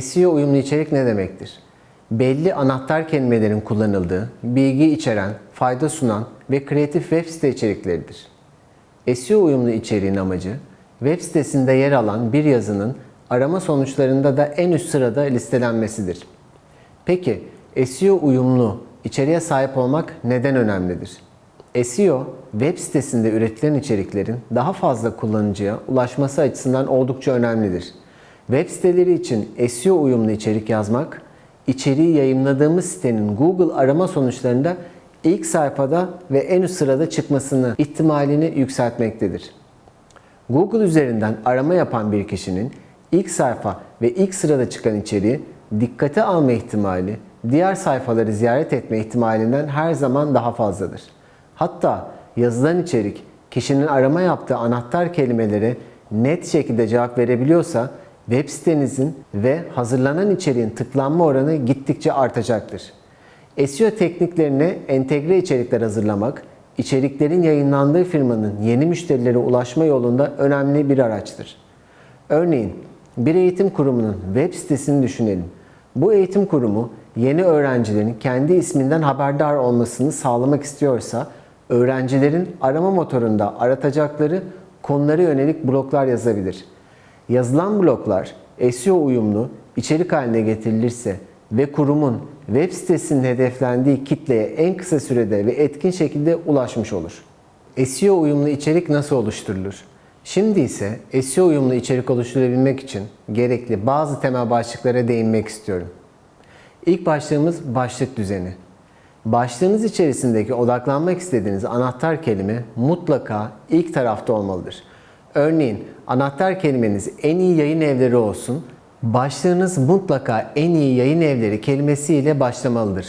SEO uyumlu içerik ne demektir? Belli anahtar kelimelerin kullanıldığı, bilgi içeren, fayda sunan ve kreatif web site içerikleridir. SEO uyumlu içeriğin amacı, web sitesinde yer alan bir yazının arama sonuçlarında da en üst sırada listelenmesidir. Peki SEO uyumlu içeriğe sahip olmak neden önemlidir? SEO, web sitesinde üretilen içeriklerin daha fazla kullanıcıya ulaşması açısından oldukça önemlidir. Web siteleri için SEO uyumlu içerik yazmak, içeriği yayınladığımız sitenin Google arama sonuçlarında ilk sayfada ve en üst sırada çıkmasını ihtimalini yükseltmektedir. Google üzerinden arama yapan bir kişinin ilk sayfa ve ilk sırada çıkan içeriği dikkate alma ihtimali diğer sayfaları ziyaret etme ihtimalinden her zaman daha fazladır. Hatta yazılan içerik kişinin arama yaptığı anahtar kelimelere net şekilde cevap verebiliyorsa web sitenizin ve hazırlanan içeriğin tıklanma oranı gittikçe artacaktır. SEO tekniklerine entegre içerikler hazırlamak, içeriklerin yayınlandığı firmanın yeni müşterilere ulaşma yolunda önemli bir araçtır. Örneğin bir eğitim kurumunun web sitesini düşünelim. Bu eğitim kurumu yeni öğrencilerin kendi isminden haberdar olmasını sağlamak istiyorsa öğrencilerin arama motorunda aratacakları konulara yönelik bloklar yazabilir. Yazılan bloklar SEO uyumlu içerik haline getirilirse ve kurumun web sitesinin hedeflendiği kitleye en kısa sürede ve etkin şekilde ulaşmış olur. SEO uyumlu içerik nasıl oluşturulur? Şimdi ise SEO uyumlu içerik oluşturabilmek için gerekli bazı temel başlıklara değinmek istiyorum. İlk başlığımız başlık düzeni. Başlığınız içerisindeki odaklanmak istediğiniz anahtar kelime mutlaka ilk tarafta olmalıdır. Örneğin anahtar kelimeniz en iyi yayın evleri olsun. Başlığınız mutlaka en iyi yayın evleri kelimesiyle başlamalıdır.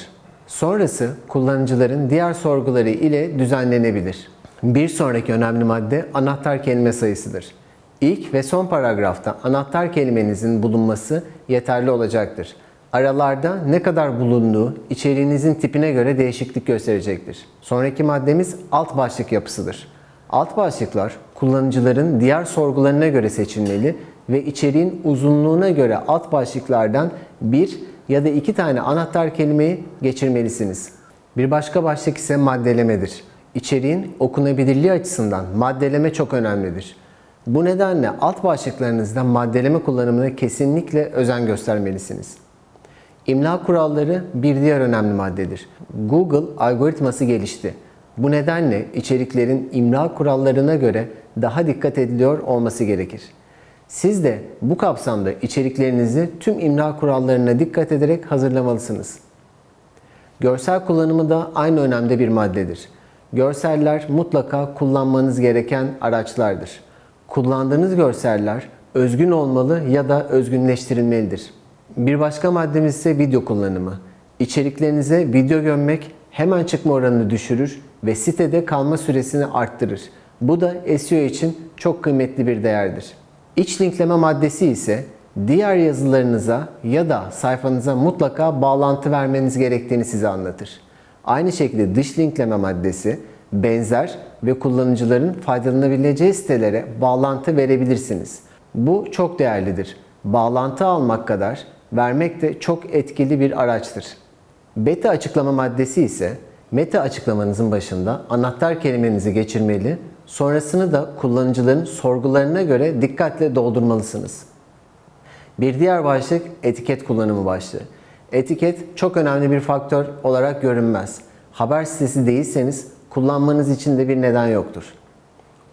Sonrası kullanıcıların diğer sorguları ile düzenlenebilir. Bir sonraki önemli madde anahtar kelime sayısıdır. İlk ve son paragrafta anahtar kelimenizin bulunması yeterli olacaktır. Aralarda ne kadar bulunduğu içeriğinizin tipine göre değişiklik gösterecektir. Sonraki maddemiz alt başlık yapısıdır. Alt başlıklar kullanıcıların diğer sorgularına göre seçilmeli ve içeriğin uzunluğuna göre alt başlıklardan bir ya da iki tane anahtar kelimeyi geçirmelisiniz. Bir başka başlık ise maddelemedir. İçeriğin okunabilirliği açısından maddeleme çok önemlidir. Bu nedenle alt başlıklarınızda maddeleme kullanımına kesinlikle özen göstermelisiniz. İmla kuralları bir diğer önemli maddedir. Google algoritması gelişti. Bu nedenle içeriklerin imla kurallarına göre daha dikkat ediliyor olması gerekir. Siz de bu kapsamda içeriklerinizi tüm imla kurallarına dikkat ederek hazırlamalısınız. Görsel kullanımı da aynı önemde bir maddedir. Görseller mutlaka kullanmanız gereken araçlardır. Kullandığınız görseller özgün olmalı ya da özgünleştirilmelidir. Bir başka maddemiz ise video kullanımı. İçeriklerinize video gömmek hemen çıkma oranını düşürür ve sitede kalma süresini arttırır. Bu da SEO için çok kıymetli bir değerdir. İç linkleme maddesi ise diğer yazılarınıza ya da sayfanıza mutlaka bağlantı vermeniz gerektiğini size anlatır. Aynı şekilde dış linkleme maddesi benzer ve kullanıcıların faydalanabileceği sitelere bağlantı verebilirsiniz. Bu çok değerlidir. Bağlantı almak kadar vermek de çok etkili bir araçtır. Beta açıklama maddesi ise meta açıklamanızın başında anahtar kelimenizi geçirmeli, sonrasını da kullanıcıların sorgularına göre dikkatle doldurmalısınız. Bir diğer başlık etiket kullanımı başlığı. Etiket çok önemli bir faktör olarak görünmez. Haber sitesi değilseniz kullanmanız için de bir neden yoktur.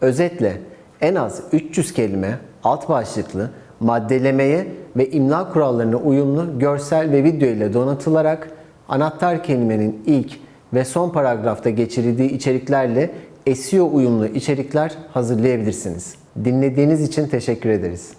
Özetle en az 300 kelime alt başlıklı maddelemeye ve imla kurallarına uyumlu görsel ve video ile donatılarak anahtar kelimenin ilk ve son paragrafta geçirildiği içeriklerle SEO uyumlu içerikler hazırlayabilirsiniz. Dinlediğiniz için teşekkür ederiz.